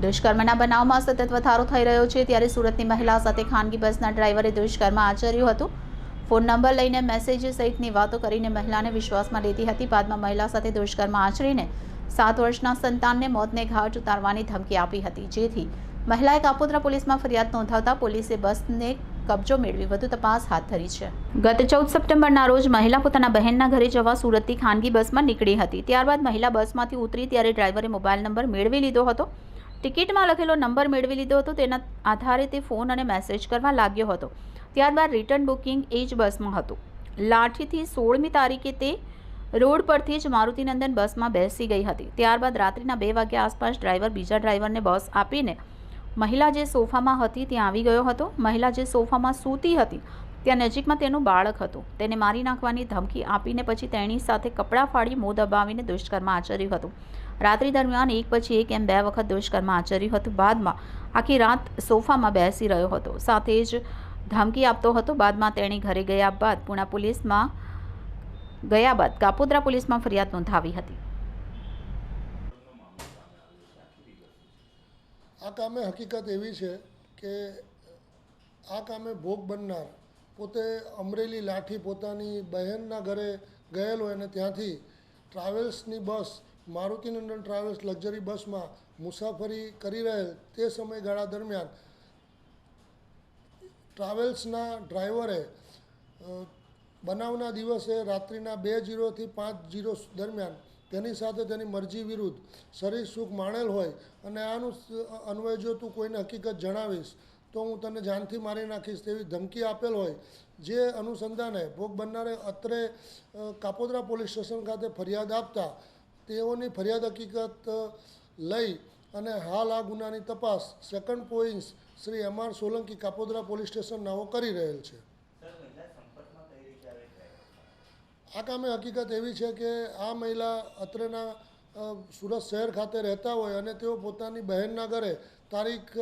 દુષ્કર્મના બનાવમાં સતત વધારો થઈ રહ્યો છે, ત્યારે સુરતની મહિલા સાથે ખાનગી બસના ડ્રાઈવરે દુષ્કર્મ આચર્યું હતું. ફોન નંબર લઈને મેસેજ સહિતની વાતો કરીને મહિલાને વિશ્વાસમાં લેતી હતી. બાદમાં મહિલા સાથે દુષ્કર્મ આચરીને સાત વર્ષના સંતાનને મોતને ઘાટ ઉતારવાની ધમકી આપી હતી. જેથી મહિલાએ કાપોદ્રા પોલીસમાં ફરિયાદ નોંધાવતા પોલીસે બસને કબજો મેળવી વધુ તપાસ હાથ ધરી છે. ગત ચૌદ સપ્ટેમ્બરના રોજ મહિલા પોતાના બહેનના ઘરે જવા સુરતથી ખાનગી બસમાં નીકળી હતી. ત્યારબાદ મહિલા બસમાંથી ઉતરી ત્યારે ડ્રાઈવરે મોબાઈલ નંબર મેળવી લીધો હતો. ટિકિટમાં લખેલો નંબર મેળવી લીધો હતો, તેના આધારે તે ફોન અને મેસેજ કરવા લાગ્યો હતો. ત્યારબાદ રિટર્ન બુકિંગ એ જ બસમાં હતું. લાઠીથી સોળમી તારીખે તે રોડ પરથી જ મારુતિનંદન બસમાં બેસી ગઈ હતી. ત્યારબાદ રાત્રિના બે વાગ્યા આસપાસ ડ્રાઈવર બીજા ડ્રાઈવરને બસ આપીને મહિલા જે સોફામાં હતી ત્યાં આવી ગયો હતો. મહિલા જે સોફામાં સૂતી હતી, ત્યાં નજીકમાં તેનું બાળક હતું. તેને મારી નાખવાની ધમકી આપીને પછી તેણી સાથે કપડાં ફાડી મોં દબાવીને દુષ્કર્મ આચર્યું હતું. રાત્રિ દરમિયાન એક પછી એક એમ બે વખત દુષ્કર્મ આચર્યું હતું. બાદમાં આખી રાત સોફામાં બેસી રહ્યો હતો. સાથે જ ધમકી આપતો હતો. બાદમાં તેણી ઘરે ગયા બાદ પુણા પોલીસમાં ગયા બાદ કાપોદ્રા પોલીસમાં ફરિયાદ નોંધાવી હતી. આ કામે હકીકત એવી છે કે આ કામે ભોગ બનનાર પોતે અમરેલી લાઠી પોતાની બહેનના ઘરે ગયેલો અને ત્યાંથી ટ્રાવેલ્સની બસ મારુતિનંદન ટ્રાવેલ્સ લક્ઝરી બસમાં મુસાફરી કરી રહેલ તે સમયગાળા દરમિયાન ટ્રાવેલ્સના ડ્રાઈવરે બનાવના દિવસે રાત્રિના બે જીરોથી પાંચ જીરો દરમિયાન તેની સાથે તેની મરજી વિરુદ્ધ શરીર સુખ માણેલ હોય અને આનું અન્વય જો તું કોઈને હકીકત જણાવીશ, તો હું તને જાનથી મારી નાખીશ તેવી ધમકી આપેલ હોય, જે અનુસંધાને ભોગ બનનારે અત્રે કાપોદરા પોલીસ સ્ટેશન ખાતે ફરિયાદ આપતા તેઓની ફરિયાદ હકીકત લઈ અને હાલ આ ગુનાની તપાસ second points Shri M R Solanki Kapodara police station નાઓ કરી રહેલ છે. આ કામે હકીકત એવી છે કે આ મહિલા અત્રેના સુરત શહેર ખાતે રહેતા હોય અને તેઓ પોતાની બહેનના ઘરે તારીખ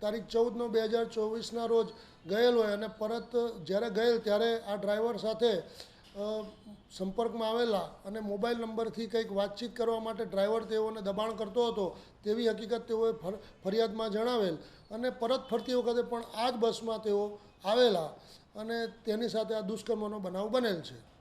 તારીખ ચૌદ નવ બે હજાર ચોવીસના રોજ ગયેલ હોય અને પરત જ્યારે ગયેલ ત્યારે આ ડ્રાઈવર સાથે સંપર્કમાં આવેલા અને મોબાઈલ નંબરથી કંઈક વાતચીત કરવા માટે ડ્રાઈવર તેઓને દબાણ કરતો હતો, તેવી હકીકત તેઓએ ફર- ફરિયાદમાં જણાવેલ. અને પરત ફરતી વખતે પણ આ જ બસમાં તેઓ આવેલા અને તેની સાથે આ દુષ્કર્મનો બનાવ બનેલ છે.